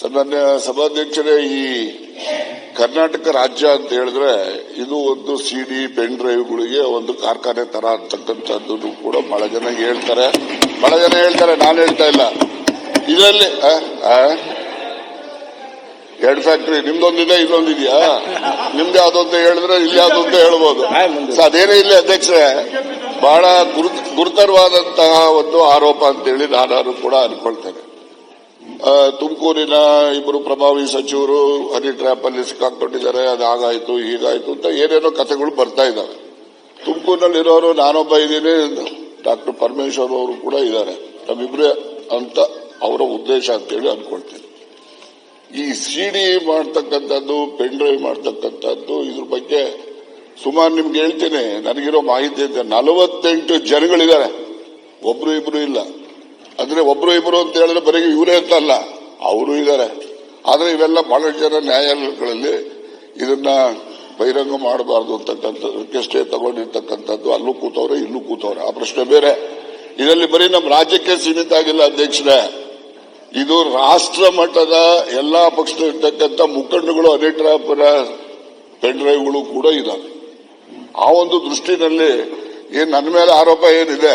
ಸನ್ಮಾನ್ಯ ಸಭಾಧ್ಯಕ್ಷರೇ, ಈ ಕರ್ನಾಟಕ ರಾಜ್ಯ ಅಂತ ಹೇಳಿದ್ರೆ ಇದು ಒಂದು ಸಿಡಿ ಪೆನ್ ಡ್ರೈವ್ಗಳಿಗೆ ಒಂದು ಕಾರ್ಖಾನೆ ತರ ಅಂತಕ್ಕಂಥದ್ದು ಕೂಡ ಬಹಳ ಜನ ಹೇಳ್ತಾರೆ. ಬಹಳ ಜನ ಹೇಳ್ತಾರೆ, ನಾನು ಹೇಳ್ತಾ ಇಲ್ಲ. ಇದರಲ್ಲಿ? ಎರಡು ಫ್ಯಾಕ್ಟ್ರಿ ನಿಮ್ದೊಂದಿದೆ ಇದೊಂದಿದೆಯಾ ನಿಮ್ದು ಯಾವ್ದೊಂದು ಹೇಳಿದ್ರೆ ಇಲ್ಲಿ ಯಾವ್ದೊಂದು ಹೇಳ್ಬೋದು. ಸೊ ಅದೇನೇ ಇಲ್ಲಿ ಅಧ್ಯಕ್ಷರೇ, ಬಹಳ ಗುರುತ್ ಗುರುತರವಾದಂತಹ ಒಂದು ಆರೋಪ ಅಂತೇಳಿ ನಾನು ಕೂಡ ಅನ್ಕೊಳ್ತೇನೆ. ತುಮಕೂರಿನ ಇಬ್ಬರು ಪ್ರಭಾವಿ ಸಚಿವರು ಹನಿ ಟ್ರ್ಯಾಪ್ ಅಲ್ಲಿ ಸಿಕ್ಕಾಕೊಂಡಿದ್ದಾರೆ ಅದಾಗಾಯ್ತು, ಹೀಗಾಯ್ತು ಅಂತ ಏನೇನೋ ಕಥೆಗಳು ಬರ್ತಾ ಇದ್ದಾವೆ. ತುಮಕೂರಿನಲ್ಲಿರೋರು ನಾನೊಬ್ಬ ಇದ್ದೀನಿ, ಡಾಕ್ಟರ್ ಪರಮೇಶ್ವರ್ ಅವರು ಕೂಡ ಇದ್ದಾರೆ. ನಮ್ಮಿಬ್ರೆ ಅಂತ ಅವರ ಉದ್ದೇಶ ಅಂತೇಳಿ ಅನ್ಕೊಳ್ತೀನಿ ಈ ಸಿಡಿ ಮಾಡ್ತಕ್ಕಂಥದ್ದು, ಪೆನ್ ಡ್ರೈವ್ ಮಾಡ್ತಕ್ಕಂಥದ್ದು, ಇದ್ರ ಬಗ್ಗೆ ಸುಮಾರು ನಿಮ್ಗೆ ಹೇಳ್ತೀನಿ, ನನಗಿರೋ ಮಾಹಿತಿ ಅಂತ ನಲವತ್ತೆಂಟು ಜನಗಳಿದ್ದಾರೆ. ಒಬ್ರು ಇಬ್ರು ಇಲ್ಲ. ಅಂದ್ರೆ ಒಬ್ರು ಇಬ್ರು ಅಂತ ಹೇಳಿದ್ರೆ ಬರೀ ಇವರೇ ಅಂತ ಅಲ್ಲ, ಅವರು ಇದ್ದಾರೆ. ಆದ್ರೆ ಇವೆಲ್ಲ ಬಹಳಷ್ಟು ಜನ ನ್ಯಾಯಾಲಯಗಳಲ್ಲಿ ಇದನ್ನ ಬಹಿರಂಗ ಮಾಡಬಾರ್ದು ಅಂತಕ್ಕಂಥದ್ದು ಸ್ಟೇ ತಗೊಂಡಿರ್ತಕ್ಕಂಥದ್ದು. ಅಲ್ಲೂ ಕೂತವ್ರೆ, ಇಲ್ಲೂ ಕೂತವ್ರೆ. ಆ ಪ್ರಶ್ನೆ ಬೇರೆ. ಇದರಲ್ಲಿ ಬರೀ ನಮ್ಮ ರಾಜ್ಯಕ್ಕೆ ಸೀಮಿತ ಆಗಿಲ್ಲ ಅಧ್ಯಕ್ಷರೇ. ಇದು ರಾಷ್ಟ್ರ ಮಟ್ಟದ ಎಲ್ಲಾ ಪಕ್ಷದಲ್ಲಿರ್ತಕ್ಕಂಥ ಮುಖಂಡಗಳು ಅನಿಟ್ರಾಪರ ಪೆಂಡ್ರೈವ್ಗಳು ಕೂಡ ಇದಾವೆ ಆ ಒಂದು ದೃಷ್ಟಿನಲ್ಲಿ ಏನ್ ನನ್ನ ಮೇಲೆ ಆರೋಪ ಏನಿದೆ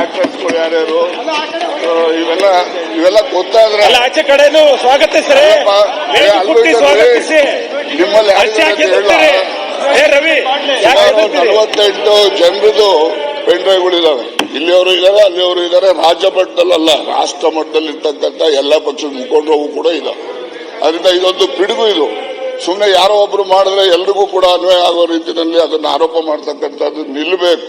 ಆಕ್ಟರ್ಸ್ಗಳು ಯಾರ್ಯಾರು? ಇವೆಲ್ಲ ಇವೆಲ್ಲ ಗೊತ್ತಾದ್ರೆ ಅಲ್ಲ ಆಚೆ ಕಡೆನು ಸ್ವಾಗತಿಸ್ರಿ. ಸ್ವಾಗತಿಸಿ ನಿಮ್ಮಲ್ಲಿ ರವಿ? ನಲವತ್ತೆಂಟು ಜನರದು ಪೆನ್ ಡ್ರೈವ್ಗಳು ಇದಾವೆ. ಇಲ್ಲಿಯವರು ಇದ್ದಾರೆ ಅಲ್ಲಿಯವರು ಇದ್ದಾರೆ. ರಾಜ್ಯ ಮಟ್ಟದಲ್ಲಲ್ಲ ರಾಷ್ಟ್ರ ಮಟ್ಟದಲ್ಲಿ ಇರ್ತಕ್ಕಂಥ ಎಲ್ಲ ಪಕ್ಷದ ಮುಖಂಡರು ಕೂಡ ಇದಾವೆ. ಅದರಿಂದ ಇದೊಂದು ಪಿಡುಗು ಇದು. ಸುಮ್ಮನೆ ಯಾರೋ ಒಬ್ರು ಮಾಡಿದ್ರೆ ಎಲ್ರಿಗೂ ಕೂಡ ಅನ್ವಯ ಆಗೋ ರೀತಿಯಲ್ಲಿ ಅದನ್ನು ಆರೋಪ ಮಾಡ್ತಕ್ಕಂಥದ್ದು ನಿಲ್ಲಬೇಕು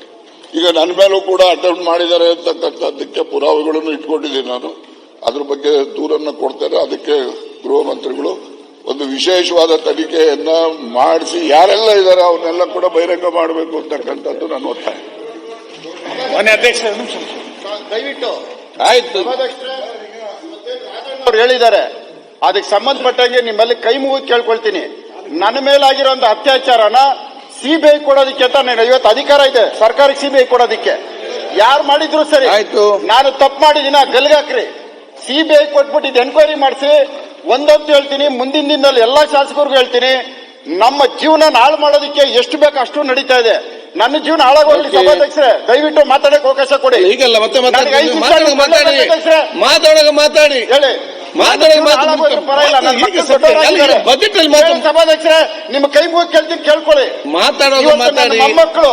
ಈಗ ನನ್ನ ಮೇಲೂ ಕೂಡ ಅಟೆಂಪ್ಟ್ ಮಾಡಿದ್ದಾರೆ ಅಂತಕ್ಕಂಥದ್ದಕ್ಕೆ ಪುರಾವೆಗಳನ್ನು ಇಟ್ಕೊಂಡಿದ್ದೀನಿ ನಾನು. ಅದ್ರ ಬಗ್ಗೆ ದೂರನ್ನು ಕೊಡ್ತಾರೆ. ಅದಕ್ಕೆ ಗೃಹ ಮಂತ್ರಿಗಳು ಒಂದು ವಿಶೇಷವಾದ ತನಿಖೆಯನ್ನ ಮಾಡಿಸಿ ಯಾರೆಲ್ಲ ಇದ್ದಾರೆ ಅವನ್ನೆಲ್ಲ ಕೂಡ ಬಹಿರಂಗ ಮಾಡಬೇಕು ಅಂತಕ್ಕಂಥದ್ದು ನನ್ನ ಒತ್ತಾಯ. ದಯವಿಟ್ಟು ಆಯ್ತು. ಅವ್ರು ಹೇಳಿದ್ದಾರೆ. ಅದಕ್ಕೆ ಸಂಬಂಧಪಟ್ಟಂಗೆ ನಿಮ್ಮಲ್ಲಿ ಕೈ ಮುಗಿದು ಕೇಳ್ಕೊಳ್ತೀನಿ. ನನ್ನ ಮೇಲಾಗಿರುವಂತ ಅತ್ಯಾಚಾರನ ಸಿಬಿಐ ಕೊಡೋದಕ್ಕೆ ಅಂತ ನಾನು ಇವತ್ತು ಅಧಿಕಾರ ಇದೆ ಸರ್ಕಾರಕ್ಕೆ ಸಿಬಿಐ ಕೊಡೋದಕ್ಕೆ. ಯಾರು ಮಾಡಿದ್ರು ಸರಿ? ಆಯ್ತು. ನಾನು ತಪ್ಪು ಮಾಡಿದಿನ? ಗಲ್ಗಾಕ್ರಿ. ಸಿಬಿಐ ಕೊಟ್ಬಿಟ್ಟಿದ್ದು ಎನ್ಕ್ವೈರಿ ಮಾಡಿಸಿ ಒಂದೊಂದು ಹೇಳ್ತೀನಿ ಮುಂದಿನ ದಿನದಲ್ಲಿ ಎಲ್ಲಾ ಶಾಸಕರಿಗೂ ಹೇಳ್ತೀನಿ ನಮ್ಮ ಜೀವನ ಹಾಳು ಮಾಡೋದಕ್ಕೆ ಎಷ್ಟು ಬೇಕು ಅಷ್ಟು ನಡೀತಾ ಇದೆ. ನನ್ನ ಜೀವನ ಹಾಳಾಗೋಗ್ಲಿ. ಸಭಾಧ್ಯಕ್ಷರೇ ದಯವಿಟ್ಟು ಮಾತಾಡಕ್ಕೆ ಅವಕಾಶ ಕೊಡಿ. ಈಗಲ್ಲ ಮತ್ತೆ ಮಾತಾಡಿ ಮಾತಾಡಿ. ಹೇಳಿ. ಹೇಳಿ ಸಭಾಧ್ಯಕ್ಷರೇ ನಿಮ್ಮ ಕೈ ಮುಗಿ ಕೇಳ್ತೀನಿ ಕೇಳ್ಕೊಳ್ಳಿ. ಮಾತಾಡೋದು ಮಾತಾಡಿ. ಮೊಮ್ಮಕ್ಕಳು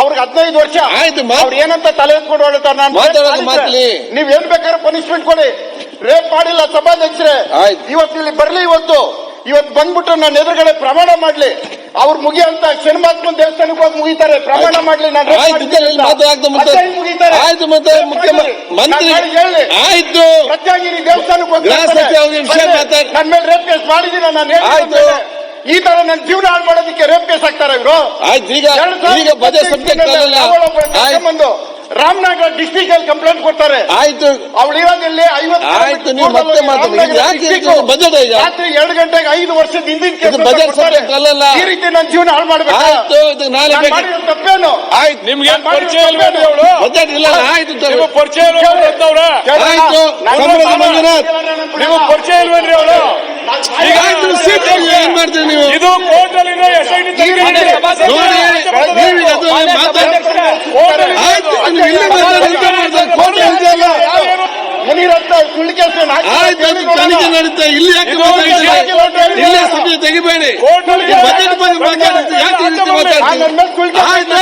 ಅವ್ರಿಗೆ ಹದಿನೈದು ವರ್ಷ. ಆಯ್ತು, ಅವ್ರು ಏನಂತ ತಲೆ ಎತ್ಕೊಂಡು ಹೊರಡ್ತಾರೆ ನಾನು. ನೀವ್ ಏನ್ ಬೇಕಾದ್ರೆ ಪನಿಷ್ಮೆಂಟ್ ಕೊಡಿ. ರೇಪ್ ಮಾಡಿಲ್ಲ ಸಭಾಧ್ಯಕ್ಷರೇ. ಇವತ್ತು ಇಲ್ಲಿ ಬರ್ಲಿ ಇವತ್ತು. ಇವತ್ತು ಬಂದ್ಬಿಟ್ಟು ನನ್ನ ಎದುರುಗಡೆ ಪ್ರಮಾಣ ಮಾಡ್ಲಿ. ಅವ್ರು ಮುಗಿಯಂತ ಶನಿಮಾತ್ಮನ್ ದೇವಸ್ಥಾನಕ್ಕೆ ಹೋಗಿ ಮುಗಿತಾರೆ ಪ್ರಮಾಣ ಮಾಡ್ಲಿ ನಾನು ಮುಗಿತಾರೆ. ಆಯ್ತು ಮತ್ತೆ. ಮಂತ್ರಿ. ಆಯ್ತು ಪ್ರತ್ಯಾಗಿರಿ ದೇವಸ್ಥಾನಕ್ಕೆ ಹೋಗಿ ಗೃಹ ಬರ್ತಾರೆ. ಸಚಿವ ಅವ್ರಿಗೆ ವಿಷಯ ಬಂದೆ. ಮಾತಾಡಿ. ನನ್ ಮೇಲೆ ರೇಪ್ ಕೇಸ್ ಮಾಡಿದೀನ ನಾನು ಆಯ್ತು. ಈ ತರ ನನ್ನ ಜೀವನ ಹಾಳು ಮಾಡೋದಕ್ಕೆ ರೇಪ್ ಕೇಸ್ ಹಾಕ್ತಾರೆ ಇವರು ಆಯ್ತು ಈಗ ಈಗ ಬಜೆಟ್ ಸಬ್ಜೆಕ್ಟ್ ಬಂದು ರಾಮನಗರ ಡಿಸ್ಟಿಕ್ ಅಲ್ಲಿ ಕಂಪ್ಲೇಂಟ್ ಕೊಡ್ತಾರೆ. ಆಯ್ತು. ಅವಳು ಇರೋದಿಲ್ಲಿ ಐವತ್ತು ಆಯ್ತು, ನೀವು ಮತ್ತೆ ಮಾತಾಡಿ. ಯಾಕೆ ಈಗ? ರಾತ್ರಿ ಎರಡು ಗಂಟೆಗೆ ಐದು ವರ್ಷದ ಹಿಂದಿನ ಕೆಲಸ budget subject ಅಲ್ಲಲ್ಲ. ಈ ರೀತಿ ನನ್ನ ಜೀವನ ಹಾಳು ಮಾಡ್ಬೇಕು? ಆಯ್ತು ಇದು ನಾಳೆ ತಪ್ಪೇನು? ಆಯ್ತು. ನಿಮ್ಗೆ ಪರಿಚಯ ಇಲ್ವೇನ್ರಿ ಅವಳು ಬಜೆಟ್ ಇಲ್ಲ ಆಯ್ತು ನಿಮ್ಮ ಪರಿಚಯ ಕೇಳೋಣ. ಆಯ್ತು. ಮಂಜುನಾಥ್. ನೀವು ಪರಿಚಯ ಇಲ್ವೇನ್ರಿ ಅವಳು ಈಗ ಆಯ್ತು ಸೀಟ್ ಏನ್ ಮಾಡ್ತೀರಿ ನೀವು? ಇದು ಕೋರ್ಟ್ ಅಲ್ಲಿ ಎಸ್ ಐ ಟಿ ನೋಡಿ, ನೀವು ಇಲ್ಲೇ ತನಿಖೆ ನಡೀತಾ ಯಾಕೆ ಇಲ್ಲೇ ಸಭೆ ತೆಗಿಬೇಡಿ ಬಜೆಟ್ ಬಗ್ಗೆ ಯಾಕೆ ಮಾತಾಡ್ತೀವಿ ಆಯ್ತು.